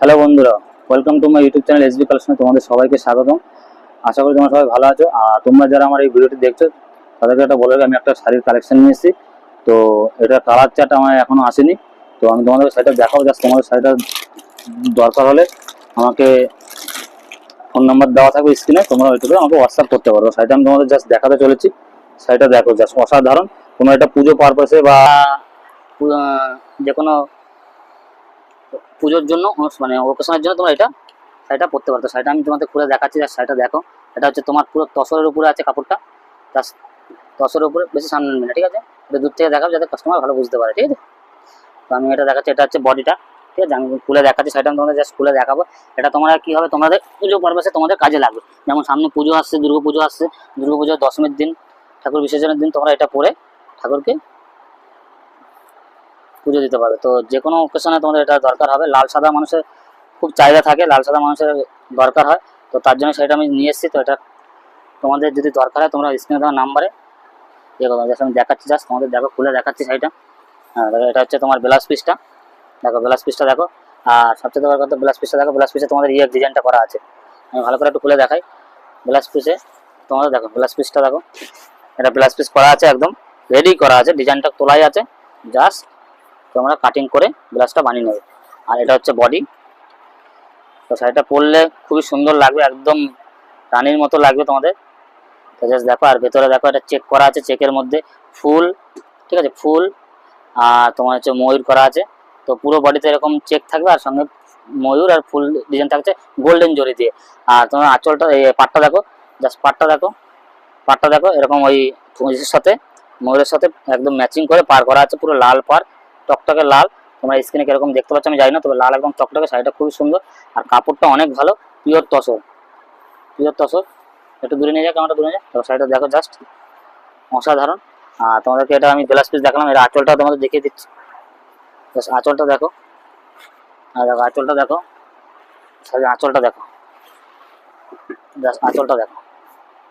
Hello বন্ধুরা welcome to my YouTube channel S B কালেকশনে তোমাদের সবাইকে স্বাগতম। আশা করি তোমরা সবাই ভালো আছো। আর তোমরা যারা আমার এই ভিডিওটি দেখছ, তাদেরকে একটা বলে আমি একটা শাড়ির কালেকশন নিয়ে এসেছি। তো এটা কালার চার্ট আমার এখনও আসেনি। তো আমি তোমাদের শাড়িটা দেখাবো জাস্ট তোমাদের শাড়িটা দরকার হলে। আমাকে ফোন নাম্বার দেওয়া থাকবে স্ক্রিনে তোমরা ওইটুকু আমাকে হোয়াটসঅ্যাপ করতে পারো। শাড়িটা আমি তোমাদের জাস্ট দেখাতে চলেছি। শাড়িটা দেখো জাস্ট অসাধারণ। তোমরা এটা পুজো পারপাসে বা যে কোনো পুজোর জন্য মানে ওকেশনের জন্য তোমরা এটা, শাড়িটা পরতে পারতো শাড়িটা আমি তোমাদের খুলে দেখাচ্ছি, আর শাড়িটা দেখো। এটা হচ্ছে তোমার পুরো তসরের উপরে আছে কাপড়টা। জাস্ট তসরের উপরে বেশি সামনে নেবে না, ঠিক আছে? এটা দূর থেকে দেখাবো যাতে কাস্টমার ভালো বুঝতে পারে, ঠিক আছে? তো আমি এটা দেখাচ্ছি, এটা হচ্ছে বডিটা ঠিক আছে? আমি খুলে দেখাচ্ছি, শাড়িটা আমি তোমাদের জাস্ট খুলে দেখাবো। এটা তোমরা কি হবে? তোমাদের পুজো পারপাসে তোমাদের কাজে লাগবে। যেমন সামনে পুজো আসছে, দুর্গা পুজো আসছে, দুর্গা পুজোর দশমীর দিন, ঠাকুর বিসর্জনের দিন তোমরা এটা পরে ঠাকুরকে পুজো দিতে পারবে। তো যে কোনো ওকেশনে তোমাদের এটা দরকার হবে। লাল, সাদা মানুষের খুব চাহিদা থাকে। লাল, সাদা মানুষের দরকার হয়। তো তার জন্য সেটা আমি নিয়ে এসেছি। তো এটা তোমাদের যদি দরকার হয়, তোমরা স্ক্রিনে দেওয়া নাম্বারে ইয়ে করো। জাস্ট আমি দেখাচ্ছি জাস্ট তোমাদের দেখো, খুলে দেখাচ্ছি শাড়িটা হ্যাঁ দেখো, এটা হচ্ছে তোমার ব্লাউজ পিসটা। দেখো ব্লাউজ পিসটা দেখো। আর সবচেয়ে দরকার কথা ব্লাউজ পিসটা দেখো। ব্লাউজ পিসে তোমাদের ইয়ে ডিজাইনটা করা আছে। আমি ভালো করে একটু খুলে দেখাই। ব্লাউজ পিসে তোমাদের দেখো ব্লাউজ পিসটা দেখো। এটা ব্লাউজ পিস করা আছে একদম। রেডি করা আছে। ডিজাইনটা তোলাই আছে। জাস্ট তোমরা কাটিং করে ব্লাউজটা বানিয়ে নেবে। আর এটা হচ্ছে বডি তো শাড়িটা পরলে খুবই সুন্দর লাগবে, একদম রানীর মতো লাগবে তোমাদের। তো জাস্ট দেখো, আর ভেতরে দেখো, এটা চেক করা আছে চেকের মধ্যে ফুল, ঠিক আছে? ফুল আর তোমার হচ্ছে ময়ূর করা আছে। তো পুরো বডিতে এরকম চেক থাকবে, আর সঙ্গে ময়ূর আর ফুল ডিজাইন থাকছে গোল্ডেন জরি দিয়ে। আর তোমার আঁচলটা, এই পাটটা দেখো জাস্ট পাটটা দেখো পাটটা দেখো, এরকম ওই সাথে, ময়ূরের সাথে একদম ম্যাচিং করে পার করা আছে, পুরো লাল পার। টকটকে লাল। তোমরা স্ক্রিনে কীরকম দেখতে পাচ্ছ আমি জানি না, তবে লাল একদম টকটকে শাড়িটা খুবই সুন্দর। আর কাপড়টা অনেক ভালো পিওর তসর। পিওর তসর। একটু দূরে নিয়ে যাক আমরা দূরে যাক তো শাড়িটা দেখো জাস্ট অসাধারণ। আর তোমাদেরকে এটা আমি ব্লাউজ পিস দেখালাম, এর আঁচলটা তোমাদের দেখিয়ে দিচ্ছি। আঁচলটা দেখো। আর দেখো, আঁচলটা দেখো। শাড়ির আঁচলটা দেখো। জাস্ট আঁচলটা দেখো।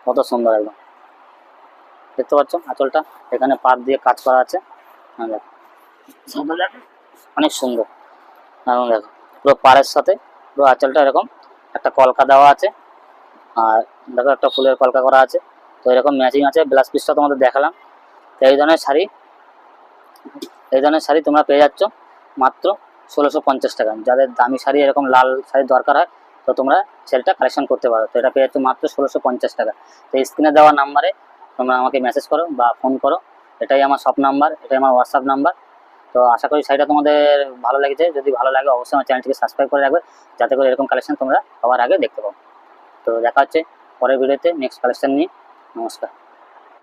কত সুন্দর একদম। দেখতে পাচ্ছ আঁচলটা? এখানে পাত দিয়ে কাজ করা আছে। হ্যাঁ দেখো। অনেক সুন্দর। এবং দেখো, পুরো পাড়ের সাথে, পুরো আঁচলটা এরকম, একটা কলকা দেওয়া আছে, আর দেখো একটা ফুলের কলকা করা আছে। তো এরকম ম্যাচিং আছে ব্লাউজ পিসটা তোমাদের দেখালাম। তো এই ধরনের শাড়ি, এই ধরনের শাড়ি তোমরা পেয়ে যাচ্ছ মাত্র ষোলোশো পঞ্চাশ টাকা। যাদের দামি শাড়ি, এরকম লাল শাড়ি দরকার হয়, তো তোমরা সেলটা কালেকশন করতে পারো। তো এটা পেয়ে যাচ্ছ মাত্র ষোলোশো পঞ্চাশ টাকা। তো স্ক্রিনে দেওয়া নাম্বারে তোমরা আমাকে মেসেজ করো বা ফোন করো। এটাই আমার সব নাম্বার এটাই আমার হোয়াটসঅ্যাপ নাম্বার তো আশা করি শাড়িটা তোমাদের ভালো লেগেছে। যদি ভালো লাগে অবশ্যই আমার চ্যানেলটিকে সাবস্ক্রাইব করে রাখবে, যাতে করে এরকম কালেকশন তোমরা সবার আগে দেখতে পাও। তো দেখা হচ্ছে পরের ভিডিওতে নেক্সট কালেকশন নিয়ে। নমস্কার।